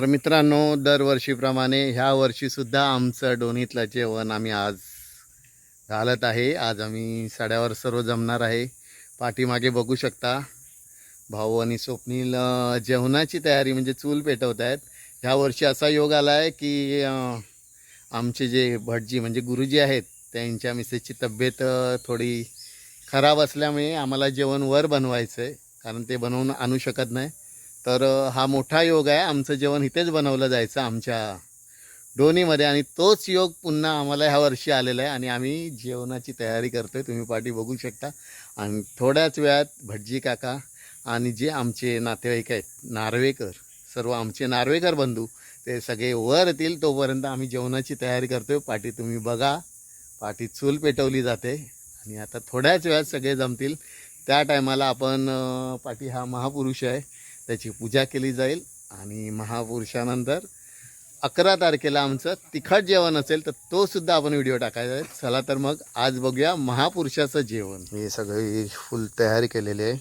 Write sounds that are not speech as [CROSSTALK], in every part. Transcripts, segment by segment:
तर मित्रांनो दरवर्षीप्रमाणे ह्या वर्षीसुद्धा आमचं डोनीतलं जेवण आम्ही आज घालत आहे. आज आम्ही सड्यावर सर्व जमणार आहे. पाठीमागे बघू शकता भाऊ आणि स्वप्नील जेवणाची तयारी म्हणजे चूल पेटवत आहेत ह्या वर्षी असा योग आला आहे की आमचे जे भटजी म्हणजे गुरुजी आहेत त्यांच्या मिसेसची तब्येत थोडी खराब असल्यामुळे आम्हाला जेवण वर बनवायचं आहे कारण ते बनवून आणू शकत नाही. तर हा मोठा योग आहे. आमचं जेवण इथेच बनवलं जायचं आमच्या डोनीमध्ये आणि तोच योग पुन्हा आम्हाला ह्या वर्षी आलेला आहे आणि आम्ही जेवणाची तयारी करतो आहे तुम्ही पाठी बघू शकता. आणि थोड्याच वेळात भटजी काका आणि जे आमचे नातेवाईक आहेत नार्वेकर सर्व आमचे नार्वेकर बंधू ते सगळे वर येतील तोपर्यंत आम्ही जेवणाची तयारी करतो आहे पाठी तुम्ही बघा. पाठी चूल पेटवली जाते आणि आता थोड्याच वेळात सगळे जमतील. त्या टायमाला आपण पाठी हा महापुरुष आहे. त्याची पूजा केली जाईल आणि महापुरुषानंतर अकरा तारखेला आमचं तिखट जेवण असेल तर तो सुद्धा आपण व्हिडिओ टाकायचा आहे. चला तर मग आज बघूया महापुरुषाचं जेवण. हे सगळी फुल तयारी केलेली आहे.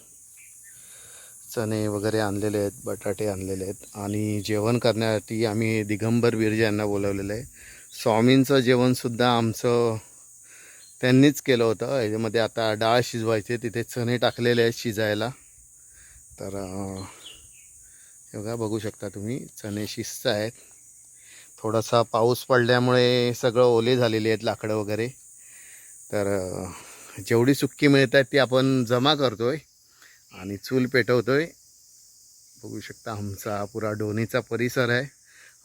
चणे वगैरे आणलेले आहेत बटाटे आणलेले आहेत आणि जेवण करण्यासाठी आम्ही दिगंबर बिर्जे यांना बोलवलेलं आहे. स्वामींचं जेवणसुद्धा आमचं त्यांनीच केलं होतं. याच्यामध्ये आता डाळ शिजवायची तिथे चणे टाकलेले आहेत शिजायला. तर बघा बघू शकता तुम्ही. चणे शिस्त आहेत. थोडासा पाऊस पडल्यामुळे सगळं ओले झालेले आहेत लाकडं वगैरे. तर जेवढी सुक्की आहेत ती आपण जमा करतो आहे आणि चूल पेटवतो आहे बघू शकता आमचा पुरा डोनीचा परिसर आहे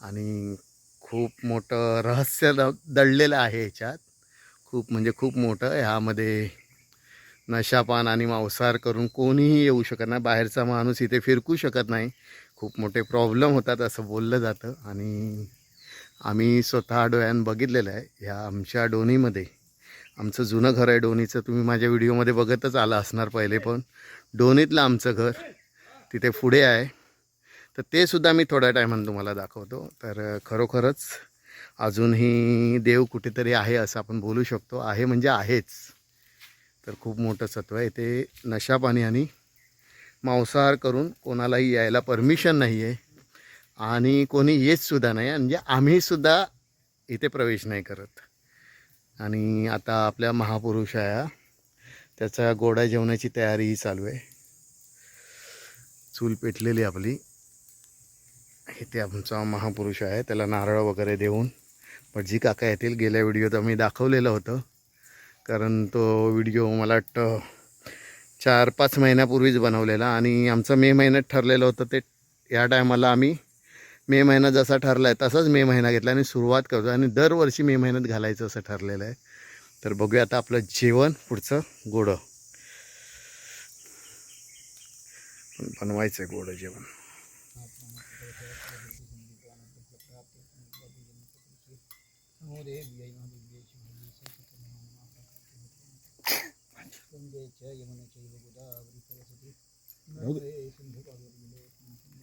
आणि खूप मोठं रहस्य द दडलेलं आहे ह्याच्यात. खूप म्हणजे खूप मोठं ह्यामध्ये नशापान आणि मांसाहार करून कोणीही येऊ शकत नाही. बाहेरचा माणूस इथे फिरकू शकत नाही. खूप मोठे प्रॉब्लेम होतात असं बोललं जातं. आणि आम्ही स्वतः डोळ्यानं बघितलेलं आहे. ह्या आमच्या डोनीमध्ये आमचं जुनं घर आहे डोनीचं तुम्ही माझ्या व्हिडिओमध्ये बघतच आला असणार पहिले पण. डोनीतलं आमचं घर तिथे पुढे आहे. तर ते सुद्धा मी थोड्या टायमानं तुम्हाला दाखवतो. तर खरोखरच अजूनही देव कुठेतरी आहे असं आपण बोलू शकतो. आहे म्हणजे आहेच. तर खूप मोठं सत्व आहे. ते नशापाणी आणि मांसाहार करून कोणालाही यायला परमिशन नाही आहे आणि कोणी येतसुद्धा नाही. म्हणजे आम्हीसुद्धा इथे प्रवेश नाही करत. आणि आता आपल्या महापुरुष आहे. त्याचा गोडा जेवणाची तयारीही चालू आहे. चूल पेटलेली आपली. इथे आमचा महापुरुष आहे. त्याला नारळ वगैरे देऊन भटजी काका येतील गेल्या व्हिडिओत आम्ही दाखवलेलं होतं. कारण तो व्हिडिओ मला वाटतं चार पाच महिन्यापूर्वीच बनवलेला आणि आमचं मे महिन्यात ठरलेलं होतं ते या टायमाला आम्ही मे महिना जसा ठरला आहे तसाच मे महिना घेतला आणि सुरुवात करतो आणि दरवर्षी मे महिन्यात घालायचं असं ठरलेलं आहे. तर बघूया आता आपलं जेवण पुढचं गोडं. बनवायचं आहे गोडं जेवण.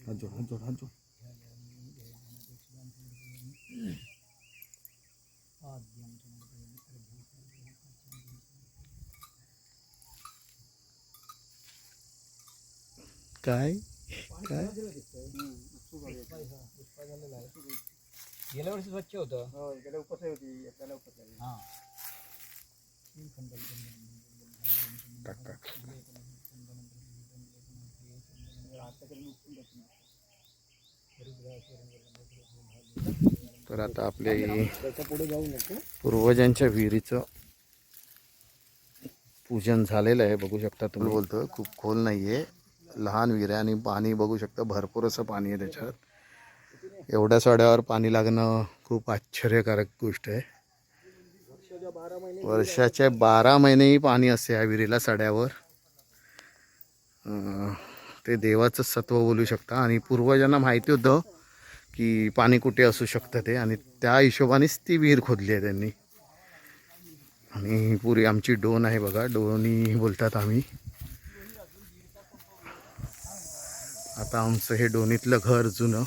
हात जोड हात जोड हात जोड काय काय गेल्या वर्षी स्वच्छ होतं हा टाक टाक तर आता आपले पूर्वजांच्या विहिरीचं पूजन झालेलं आहे. बघू शकता तुम्ही. बोलतो खूप खोल नाही आहे लहान विहीर आहे आणि पाणी बघू शकता भरपूर असं पाणी आहे त्याच्यात. एवढ्या सड्यावर पाणी लागणं खूप आश्चर्यकारक गोष्ट आहे. वर्षाचे बारा महिनेही पाणी असते या विहिरीला सड्यावर. ते देवाचं सत्व बोलू शकता. आणि पूर्वजांना माहिती होतं की पाणी कुठे असू शकतं ते. आणि त्या हिशोबानेच ती विहीर खोदली आहे त्यांनी. आणि पुरी आमची डोन आहे बघा. डोनी बोलतात आम्ही. आता आमचं हे डोनीतलं घर जुनं.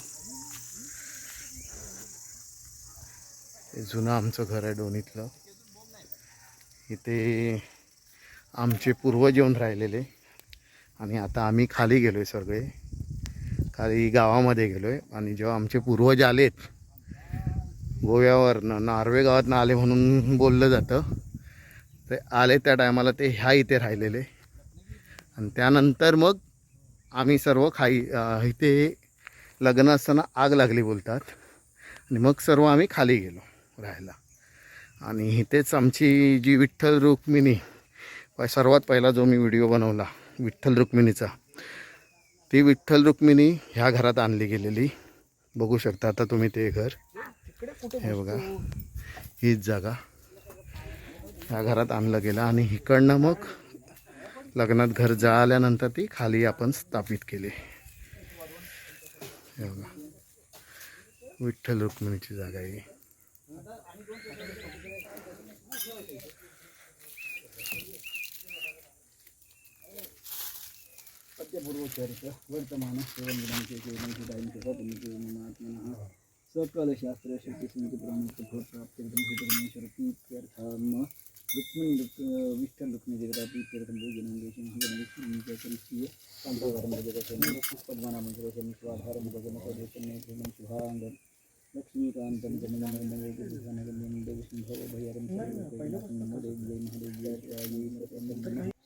हे जुनं आमचं घर आहे डोनीतलं इथे आमचे पूर्वज येऊन राहिलेले. आणि आता आम्ही खाली गेलो आहे सगळे. खाली गावामध्ये गेलो आहे आणि जेव्हा आमचे पूर्वज आलेत गोव्यावरनं नार्वे गावातनं आले म्हणून बोललं जातं. ते आले त्या टायमाला ते ह्या इथे राहिलेले. आणि त्यानंतर मग आम्ही सर्व खाई इथे लग्न असताना आग लागली बोलतात. आणि मग सर्व आम्ही खाली गेलो राहायला. आणि इथेच आमची जी विठ्ठल रुक्मिणी सर्वात पहिला जो मी व्हिडिओ बनवला विठ्ठल रुक्मिणीचा. ती विठ्ठल रुक्मिणी ह्या घरात आणली गेलेली. बघू शकता आता तुम्ही ते घर. हे बघा. हीच जागा. ह्या घरात आणलं गेलं आणि इकडनं मग लग्नात घर जाळल्यानंतर ती खाली आपण स्थापित केली. हे बघा. विठ्ठल रुक्मिणीची जागा आहे. ही. सत्यपूर्वचरित वर्तमान दायिंचे सकल शास्त्र स्मृती प्रमुख भोट प्राप्त परमेश्वर प्रीत्यर्थम रुक् विठ्ठल रुक्मिणी जगदा प्रीत्यर्थम भोजनांगेशी महागणेश संस्थीय संभवरम स्वाधारम भजन शुभांगम लक्ष्मीकान्तं जन्मनन्दं देवसिंहव भैरं महादेव जय महादेव जय जय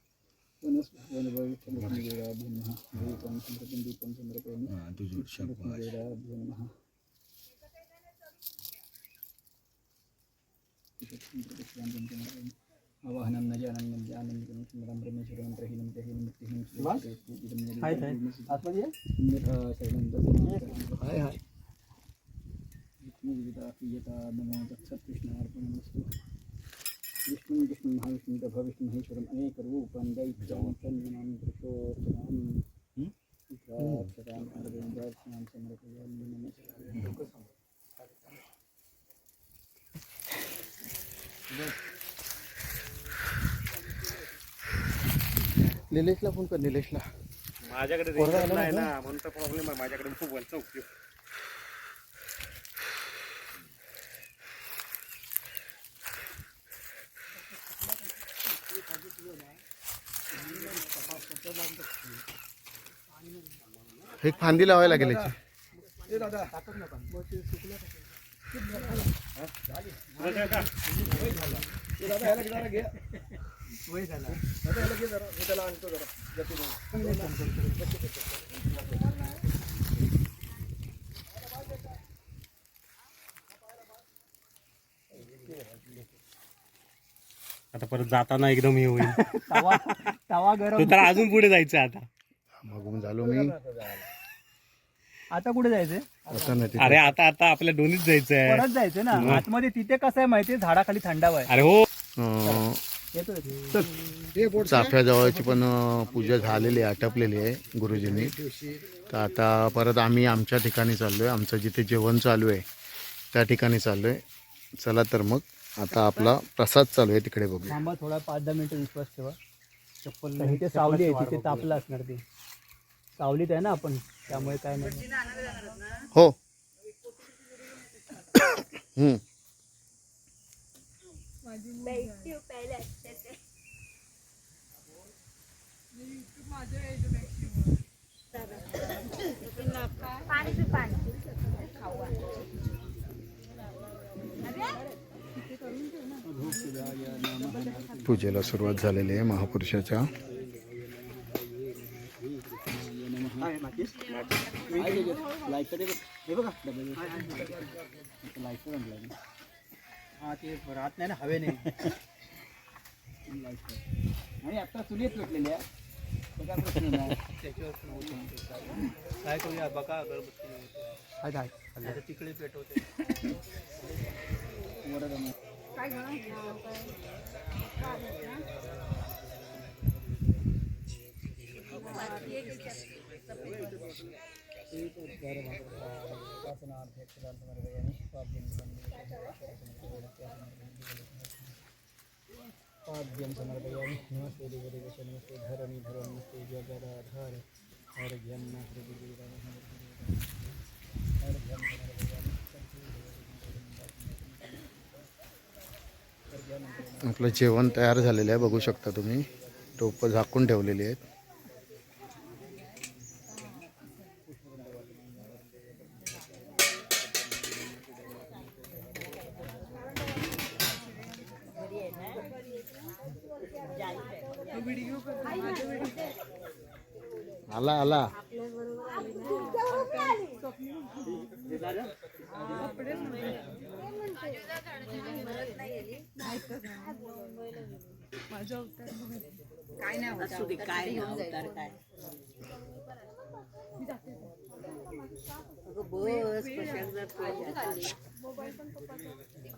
वनस्वनभविष्यलक्ष्मीदेवाभ्यो नमः दीपं सम्प्रतिं दीपं समर्पयामि लक्ष्मीदेवाभ्यो नमः आवाहनं न जानन् न जानन् स्मरं परमेश्वरं प्रहीनं प्रहीनं मृत्युहीनं अन्यथा शरणं दत्तं विष्णुविदिता प्रियता नमो तत्सत्कृष्णार्पणमस्तु विष्णुं विष्णुं महाविष्णुं प्रभविष्णुं महेश्वरम् अनेकरूपं दैत्यं तन्मनं पुरुषोत्तमं प्रार्थतां अरविन्दार्चनां समर्पयामि नमस्कारः निलेशला फोन कर निलेशला माझ्याकडे नाही ना म्हणून प्रॉब्लेम आहे. माझ्याकडे मोबाईलचा उपयोग एक फांदी लावायला लागेल याची. आता परत जाताना एकदम हे होईल. तवा तवा तो गरम तर अजून पुढे जायचं आता. मागून झालो मी. आता कुठे जायचंय? आता नाही अरे आता आता आपल्या दोन्हीच जायचं आहे परत जायचंय ना? आतमध्ये तिथे कसं आहे माहितीये? झाडाखाली थंडावा आहे. अरे हो. अं, येतो चाफ्याजवळची पण अं, पूजा झालेली आहे आटपलेली आहे गुरुजींनी. तर आता परत आम्ही आमच्या ठिकाणी चाललो आहे आमचं जिथे जेवण चालू आहे त्या ठिकाणी चाललो आहे चला तर मग. आता आपला प्रसाद चालू आहे तिकडे बघूया. थांबा थोडा पाच दहा मिनिटं विश्वास ठेवा. चप्पल इथे सावली आहे तिथे तापलं असणार ती. सावलीत आहे ना आपण त्यामुळे काय नाही. हो. हम्म. पाणी पाणी खाऊ पूजेला सुरुवात झालेली आहे महापुरुषाच्या. ते राहत नाही ना हवे नाही आणि आता चुलीत पेटलेल्या आहे काय करूया बघा अगरबत्ती तिकडे पेटवते पाद्यं समर्पयामि नमस्ते देवदेवश नमस्ते धरणि धरो नमस्ते जगदाधार अर्घ्यं न अर्घ्यं समर्पयामि आपलं जेवण तयार झालेलं आहे बघू शकता तुम्ही. टोपं झाकून ठेवलेली आहेत आला आला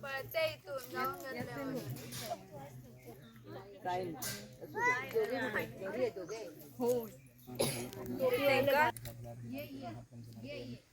पळते इथून जाऊन घेतल्यावर. ते का? ये, ये. ये, ये. ये, जतिन आपलंच आहे.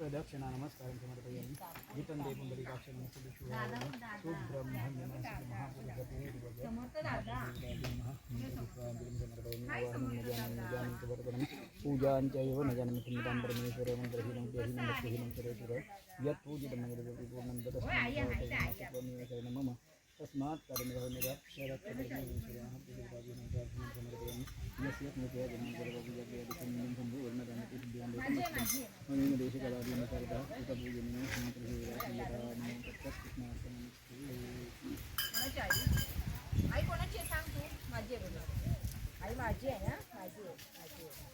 प्रदक्षिणा नमस्कारं समर्पयामि गीतं दे पुण्डरीकाक्ष नमस्ते विष्णुवाय सुब्रह्मण्यमस्ति महापुरुषते पूजां च एव न जानामि परमेश्वर मन्त्रहीनं जहीनं भक्तिहीनं सुरेश्वर यत् पूजितं पूर्णं कोणाची आई? आई कोणाची आहे सांग तू माझी आहे. आई माझी आहे ना माझी आहे माझी आहे.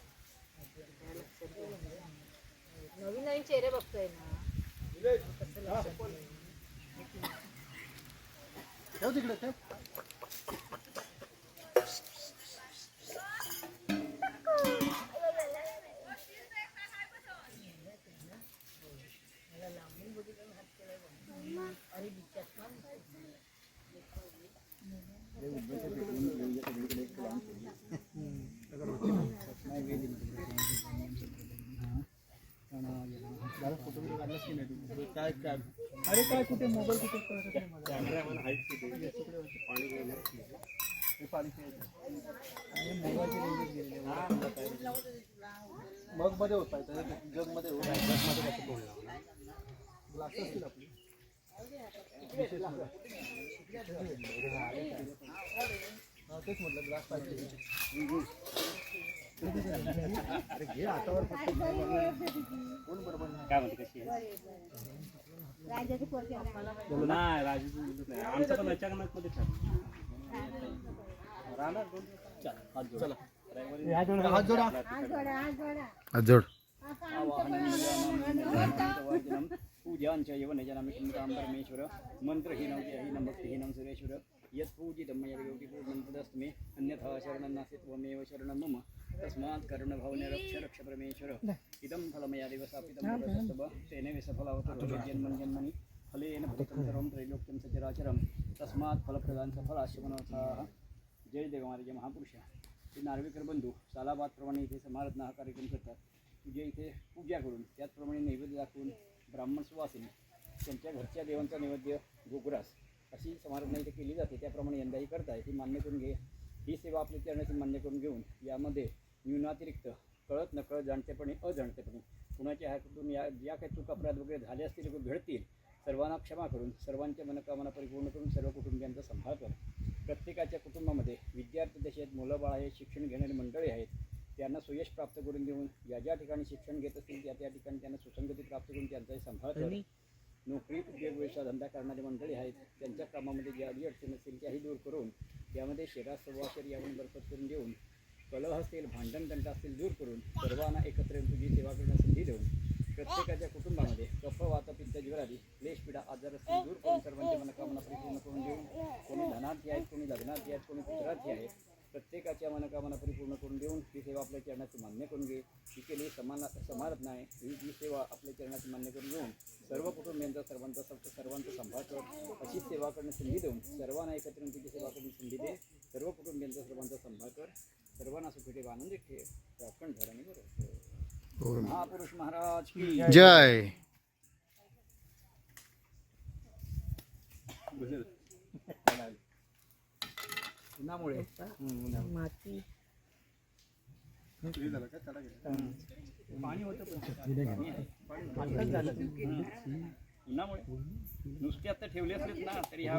माझी आहे. नवीन नवीन चेहरे बघतोय ना कसं. ठेव तिकडे ठेव काय काय अरे काय कुठे मोबाईल कुठे. हे आहे. मग मध्ये होत पाहिजे जगमध्ये होत ग्लास असतील आपली विशेष नाही. हा, तेच म्हटलं ग्लास पाहिजे अरे घे फक्त कोण बरोबर नाही काय म्हणते कशी आहे नाही राजूचं मुलगीच नाही. आमचं पण अचानक मध्ये ठरलं. राहणार दोन दिवस. चला रविवारी हात जोडा. मंत्रहीनं जहीनं भक्तिहीनं सुरेश्वर यत् पूजितं मया योगी पूर्णं तदस्तु मे अन्यथा शरणं नास्ति त्वमेव शरणं मम. तस्मात् कर्णभवने रक्ष रक्ष परमेश्वर इदं फलमया दिवसापितं तेन विसफलावतो जन्मन् जन्मनि। फलेन भूतं सर्वं त्रैलोक्यं सचराचरं तस्मात् फलप्रदान सफलाश्यमनोत्साह जय देव महाराज महापुरुष। हे नार्वेकर बंधू सालाबादप्रमाणे इथे समाराधना हा कार्यक्रम करतात। पूजा इथे पूजा करून त्याचप्रमाणे नैवेद्य दाखवून ब्राह्मण सुवासिनी त्यांच्या घरच्या देवांचा नैवेद्य गोग्रास अशी समाराधना इथे केली जाते. त्याप्रमाणे यंदाही करताय ती मान्य करून घे. ही सेवा आपल्या चरणाची मान्य करून घेऊन यामध्ये न्यूनातिरिक्त कळत नकळत जाणतेपणे अजाणतेपणे. कुणाच्या हातून या ज्या काही चूक अपराध वगैरे झाले असतील किंवा घडतील सर्वांना क्षमा करून सर्वांच्या मनोकामना परिपूर्ण करून सर्व कुटुंबियांचा सांभाळ कर. प्रत्येकाच्या कुटुंबामध्ये विद्यार्थी दशेत मुलं बाळ आहेत शिक्षण घेणारी मंडळी आहेत त्यांना सुयश प्राप्त करून देऊन या ज्या ठिकाणी शिक्षण घेत असतील त्या त्या ठिकाणी त्यांना सुसंगती प्राप्त करून त्यांचाही सांभाळ कर. नोकरी उद्योग व्यवसाय धंदा करणारी मंडळी आहेत त्यांच्या कामामध्ये ज्या अडी अडचणी असतील त्याही दूर करून त्यामध्ये शेरा सव्वाशर यावून बरकत करून देऊन कलह असतील भांडण असतील दूर करून सर्वांना एकत्र येऊन तुझी सेवा करण्यास संधी देऊन प्रत्येकाच्या कुटुंबामध्ये कफ वात पित्त ज्वरादी क्लेश पीडा आजार असतील दूर करून सर्वांच्या मनोकामना परिपूर्ण करून देऊन कोणी धनार्थी आहेत कोणी लग्नार्थी आहेत कोणी पुत्रार्थी आहेत प्रत्येकाच्या मनोकामना परिपूर्ण करून देऊन ही सेवा आपल्या चरणाची मान्य करून घे. ही केली समान समारत नाही ही जी सेवा आपल्या चरणाची मान्य करून घेऊन सर्व कुटुंबियांचा सर्वांचा सर्वांचा संभाळ अशी सेवा करण्याची संधी देऊन सर्वांना एकत्र येऊन तुझी सेवा करण्याची संधी दे सर्व कुटुंबियांचा सर्वांचा संभाळ कर सर्वांना सुखी ठेव आनंदित ठेव राखण धरणी बरोबर महापुरुष महाराज की जय. उन्हामुळे. माती पाणी होतं पण आताच झालं उन्हामुळे. नुसते आता ठेवले असलेत ना तरी ह्या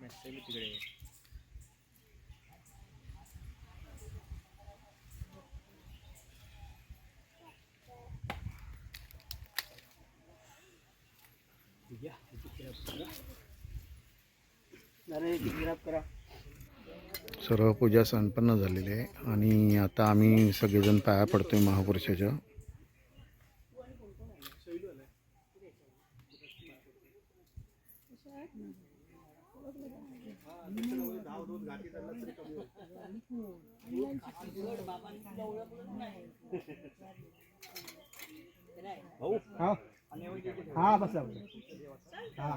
तिकडे. सर्व पूजा संपन्न झालेली आहे. आणि आता आम्ही सगळेजण पाया पडतोय महापुरुषाच्या हा बस हा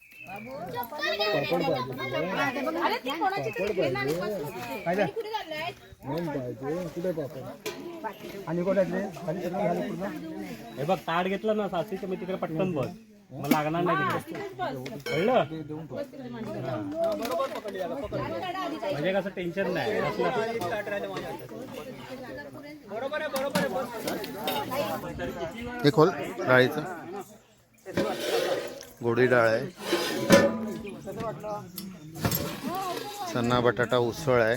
आणि हे बघ ताट घेतलं ना सासूचं मी तिकडे पटकन बस मग लागणार नाही कळलं म्हणजे कसं टेन्शन नाही हे खोल डाळीचं. गोडी डाळ आहे. चना बटाटा उसळ आहे.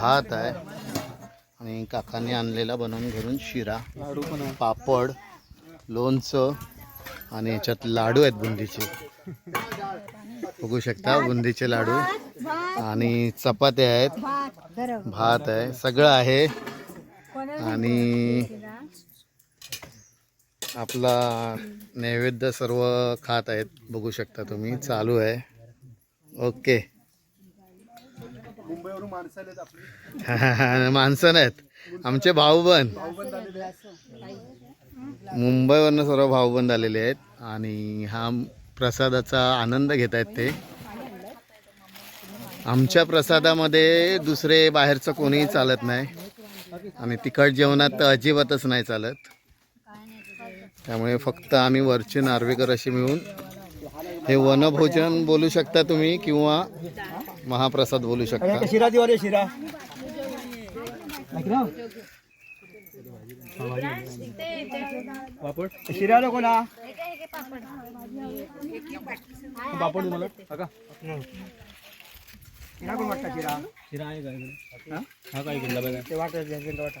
भात आहे. आणि काकांनी आणलेला बनवून घरून शिरा पापड लोणचं आणि याच्यात लाडू आहेत बुंदीचे. बघू शकता बुंदीचे लाडू. आणि चपात्या आहेत. भात. आहे. सगळं आहे. आणि आपला नैवेद्य सर्व खात आहेत बघू शकता तुम्ही चालू आहे. ओके. [LAUGHS] माणसं नाहीत आमचे भाऊबंद. मुंबईवरनं सर्व भाऊबंद आलेले आहेत आणि हा प्रसादाचा आनंद घेत आहेत ते. आमच्या प्रसादामध्ये दुसरे बाहेरचं कोणीही चालत नाही आणि तिखट जेवणात तर अजिबातच नाही चालत. त्यामुळे फक्त आम्ही वरचे नार्वेकर असे मिळून हे वनभोजन बोलू शकता तुम्ही किंवा महाप्रसाद बोलू शकता. शिरा दिवाळी शिरा. पापड शिरा नको ना. पापड तुम्हाला शिरा कोण वाटता शिरा? शिरा आहे काय हा? काय घेतला बघा. ते वाटत वाटा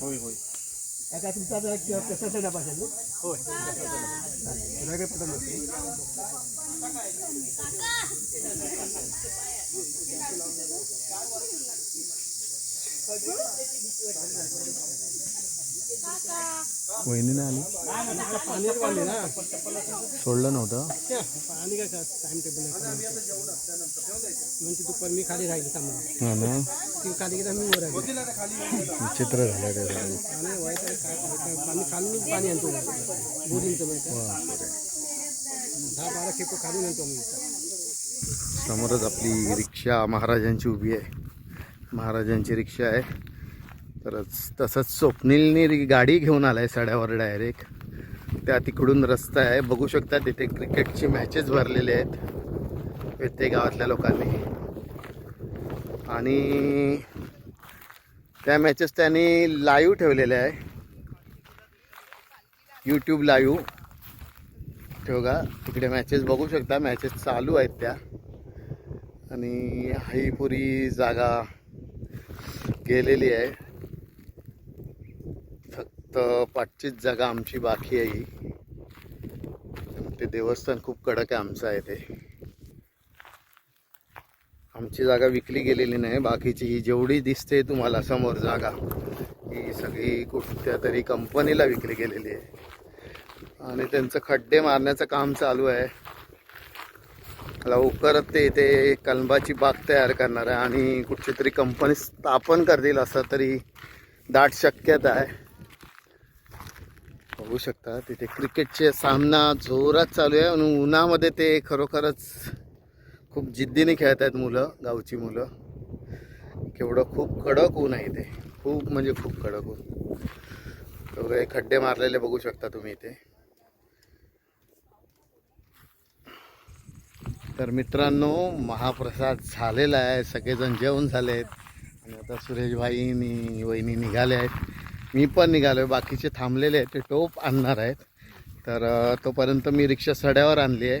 होय होय आता तुमचा कशाचा डबा असेल होय तुला काय पटत वहिनी वहिनीने आली. सोडलं नव्हतं. पाणी काय टाइम टेबल म्हणजे दुपार मी खाली राहिली सामान हा ना. ती खाली गेला मी वर राहिली विचित्र झालं ते सगळं. पाणी वाईट काय काय- पाणी खालून पाणी आणतो बोरिंगचं म्हणजे दहा बारा खेप खालून आणतो आम्ही समोरच आपली रिक्षा महाराजांची उभी आहे. महाराजांची रिक्षा आहे. तरच तसंच स्वप्नीलने गाडी घेऊन आला आहे सड्यावर डायरेक्ट. त्या तिकडून रस्ता आहे. बघू शकता तिथे क्रिकेटची मॅचेस भरलेले आहेत. प्रत्येक गावातल्या लोकांनी. आणि त्या मॅचेस त्यांनी लाईव्ह ठेवलेल्या आहे. यूट्यूब लाईव्ह ठेवगा तिकडे मॅचेस बघू शकता. मॅचेस चालू आहेत त्या. आणि हाईपुरी जागा गेलेली आहे. पाठचीच जागा आमची बाकी आहे ही. ते देवस्थान खूप कडक आहे आमचं आहे ते. आमची जागा विकली गेलेली नाही बाकीची ही जेवढी दिसते तुम्हाला समोर जागा ही सगळी कुठल्या तरी कंपनीला विकली गेलेली आहे. आणि त्यांचं खड्डे मारण्याचं काम चालू आहे. लवकरच ते इथे कलंबाची बाग तयार करणार आहे आणि कुठची तरी कंपनी स्थापन करतील असं तरी दाट शक्यता आहे. बघू शकता. तिथे क्रिकेटचे सामना जोरात चालू आहे आणि उन्हामध्ये ते खरोखरच खूप जिद्दीने खेळत आहेत मुलं गावची मुलं. केवढं खूप कडक ऊन आहे ते खूप म्हणजे खूप कडक ऊन. एवढे खड्डे मारलेले बघू शकता तुम्ही इथे. तर मित्रांनो महाप्रसाद झालेला आहे. सगळेजण जेवण झाले आहेत आणि आता सुरेश भाईनी वहिनी निघाले आहेत. मी पण निघालो आहे बाकीचे थांबलेले आहेत. ते टोप आणणार आहेत. तर तोपर्यंत मी रिक्षा सड्यावर आणली आहे.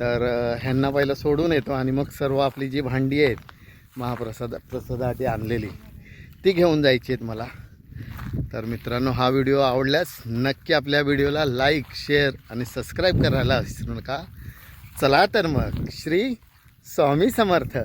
तर ह्यांना पहिलं सोडून येतो आणि मग सर्व आपली जी भांडी आहेत महाप्रसाद प्रसादासाठी आणलेली ती घेऊन जायची आहेत मला. तर मित्रांनो हा व्हिडिओ आवडल्यास नक्की आपल्या व्हिडिओला लाईक शेअर आणि सबस्क्राईब करायला विसरू नका. चला तर मग श्री स्वामी समर्थ.